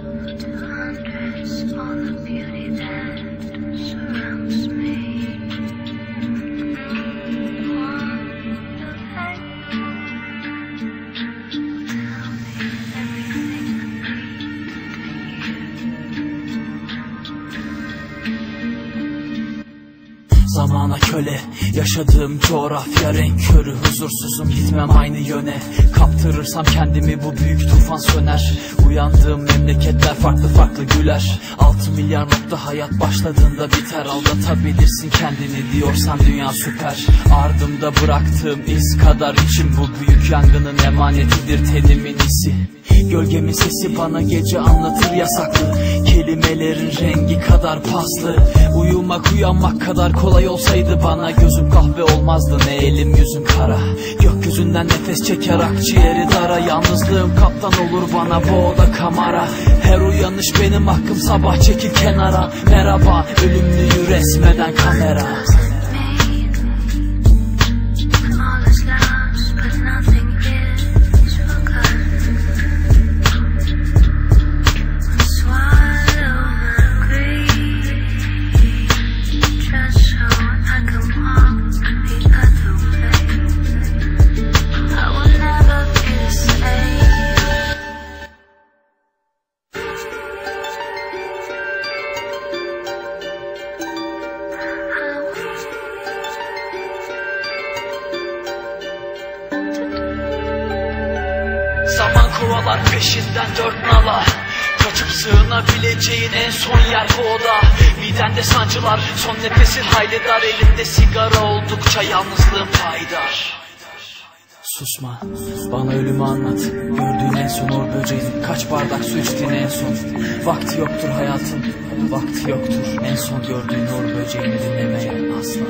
to hunters all the beauty that. Zamana köle. Yaşadığım coğrafya renk körü Huzursuzum gitmem aynı yöne. Kaptırırsam kendimi bu büyük tufan söner. Uyandığım memleketler farklı farklı güler. 6 milyar nokta hayat başladığında biter. Aldatabilirsin kendini diyorsan dünya süper. Ardımda bıraktığım iz kadar içim Bu büyük yangının emanetidir tenimin isi. Gölgemin sesi bana gece anlatır yasaklı. Kelimelerin rengi kadar paslı Uyumak uyanmak kadar kolay olsaydı bana Gözüm kahve olmazdı ne elim yüzüm kara. Gökyüzünden nefes çeker akciğeri dara Yalnızlığım kaptan olur bana bu oda kamera Her uyanış benim hakkım sabah çekil kenara. Merhaba ölümlüyü resmeden kamera kovalar peşinden dört nala. Kaçıp sığınabileceğin en son yer bu oda. Midende sancılar son nefesin hayli dar Elinde sigara oldukça yalnızlığın payidar Susma bana ölümü anlat. Gördüğün en son or böceğin. Kaç bardak su içtin en son. Vakti yoktur hayatın Vakti yoktur. En son gördüğün or böceğini dinlemeye asla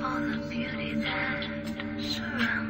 All the beauty that surrounds.